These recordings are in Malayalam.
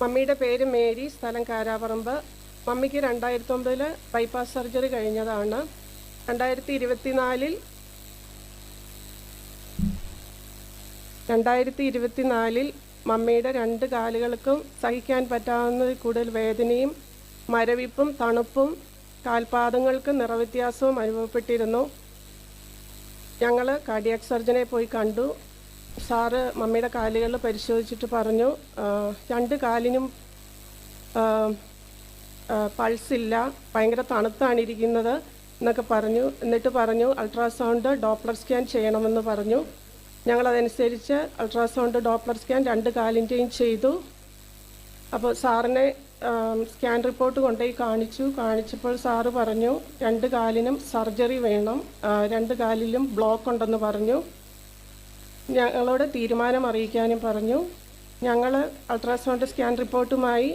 മമ്മിയുടെ പേര് മേരി സ്ഥലം കാരാപറമ്പ് മമ്മിക്ക് രണ്ടായിരത്തി ഒമ്പതിൽ ബൈപ്പാസ് സർജറി കഴിഞ്ഞതാണ്. രണ്ടായിരത്തി ഇരുപത്തിനാലിൽ രണ്ടായിരത്തി ഇരുപത്തിനാലിൽ മമ്മിയുടെ രണ്ട് കാലുകൾക്കും സഹിക്കാൻ പറ്റാവുന്നതിൽ കൂടുതൽ വേദനയും മരവിപ്പും തണുപ്പും കാൽപാദങ്ങൾക്ക് നിറവ്യത്യാസവും അനുഭവപ്പെട്ടിരുന്നു. ഞങ്ങൾ കാർഡിയാക് സർജനെ പോയി കണ്ടു. സാറ് മമ്മിയുടെ കാലുകൾ പരിശോധിച്ചിട്ട് പറഞ്ഞു രണ്ട് കാലിനും പൾസ് ഇല്ല ഭയങ്കര തണുത്താണ് ഇരിക്കുന്നത് എന്നൊക്കെ പറഞ്ഞു എന്നിട്ട് പറഞ്ഞു അൾട്രാസൗണ്ട് ഡോപ്ലർ സ്കാൻ ചെയ്യണമെന്ന് പറഞ്ഞു. ഞങ്ങളതനുസരിച്ച് അൾട്രാസൗണ്ട് ഡോപ്ലർ സ്കാൻ രണ്ട് കാലിന്റെയും ചെയ്തു. അപ്പോൾ സാറിനെ സ്കാൻ റിപ്പോർട്ട് കൊണ്ടുപോയി കാണിച്ചു. കാണിച്ചപ്പോൾ സാറ് പറഞ്ഞു രണ്ട് കാലിനും സർജറി വേണം രണ്ട് കാലിലും ബ്ലോക്ക് ഉണ്ടെന്ന് പറഞ്ഞു. ഞങ്ങളോട് തീരുമാനം അറിയിക്കാനും പറഞ്ഞു. ഞങ്ങൾ അൾട്രാസൗണ്ട് സ്കാൻ റിപ്പോർട്ടുമായി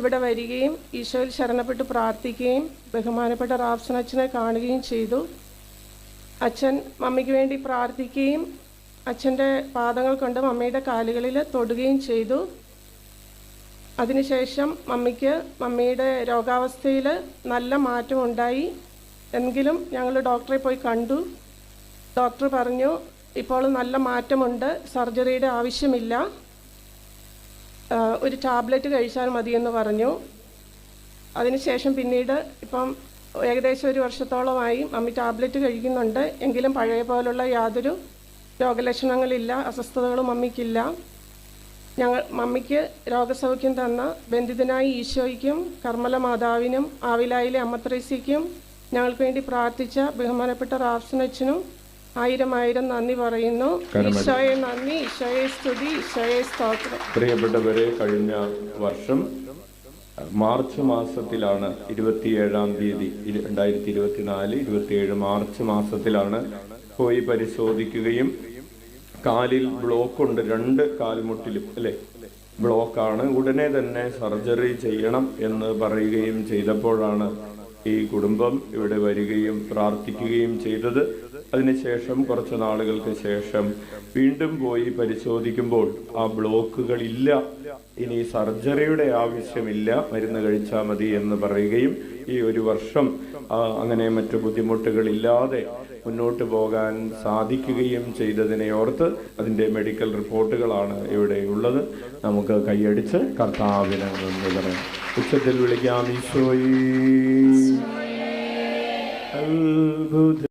ഇവിടെ വരികയും ഈശോയിൽ ശരണപ്പെട്ട് പ്രാർത്ഥിക്കുകയും ബഹുമാനപ്പെട്ട റാഫ്സൻ അച്ഛനെ കാണുകയും ചെയ്തു. അച്ഛൻ മമ്മിക്ക് വേണ്ടി പ്രാർത്ഥിക്കുകയും അച്ഛന്റെ പാദങ്ങൾ കൊണ്ട് മമ്മിയുടെ കാലുകളിൽ തൊടുകയും ചെയ്തു. അതിനുശേഷം മമ്മിക്ക് മമ്മിയുടെ രോഗാവസ്ഥയിൽ നല്ല മാറ്റമുണ്ടായി. എങ്കിലും ഞങ്ങൾ ഡോക്ടറെ പോയി കണ്ടു. ഡോക്ടർ പറഞ്ഞു ഇപ്പോൾ നല്ല മാറ്റമുണ്ട്. സർജറിയുടെ ആവശ്യമില്ല. ഒരു ടാബ്ലറ്റ് കഴിച്ചാൽ മതിയെന്ന് പറഞ്ഞു. അതിനുശേഷം പിന്നീട് ഇപ്പം ഏകദേശം ഒരു വർഷത്തോളമായി മമ്മി ടാബ്ലറ്റ് കഴിക്കുന്നുണ്ട്. എങ്കിലും പഴയ പോലുള്ള യാതൊരു രോഗലക്ഷണങ്ങളില്ല അസ്വസ്ഥതകളും മമ്മിക്കില്ല. ഞങ്ങൾ മമ്മിക്ക് രോഗസൗഖ്യം തന്ന ബന്ധിതനായി ഈശോയ്ക്കും കർമ്മല മാതാവിനും ആവിലായിലെ അമ്മത്രേസിക്കും ഞങ്ങൾക്ക് വേണ്ടി പ്രാർത്ഥിച്ച ബഹുമാനപ്പെട്ട റാഫ്സനച്ചനും ആയിരം ആയിരം നന്ദി പറയുന്നു. ഈശോയെ നന്ദി ഈശോയെ സ്തുതി ഈശോയെ സ്തോത്രം. പ്രിയപ്പെട്ടവരെ കഴിഞ്ഞ വർഷം മാർച്ച് മാസത്തിലാണ് ഇരുപത്തിയേഴാം തീയതി രണ്ടായിരത്തി ഇരുപത്തിനാല് ഇരുപത്തിയേഴ് മാർച്ച് മാസത്തിലാണ് പോയി പരിശോധിക്കുകയും കാലിൽ ബ്ലോക്ക് ഉണ്ട് രണ്ട് കാൽമുട്ടിലും അല്ലെ? ബ്ലോക്കാണ്. ഉടനെ തന്നെ സർജറി ചെയ്യണം എന്ന് പറയുകയും ചെയ്തപ്പോഴാണ് ഈ കുടുംബം ഇവിടെ വരികയും പ്രാർത്ഥിക്കുകയും ചെയ്തത്. അതിനുശേഷം കുറച്ച് നാളുകൾക്ക് ശേഷം വീണ്ടും പോയി പരിശോധിക്കുമ്പോൾ ആ ബ്ലോക്കുകൾ ഇല്ല ഇനി സർജറിയുടെ ആവശ്യമില്ല. മരുന്ന് കഴിച്ചാൽ മതി എന്ന് പറയുകയും ഈ ഒരു വർഷം അങ്ങനെ മറ്റു ബുദ്ധിമുട്ടുകളില്ലാതെ മുന്നോട്ട് പോകാൻ സാധിക്കുകയും ചെയ്തതിനെ ഓർത്ത് അതിന്റെ മെഡിക്കൽ റിപ്പോർട്ടുകളാണ് ഇവിടെ ഉള്ളത്. നമുക്ക് കൈയടിച്ച് കർത്താവിനെ നന്ദി പറയാം. ഉച്ചത്തിൽ വിളിക്കാം. ഈശോയി. അത്ഭുത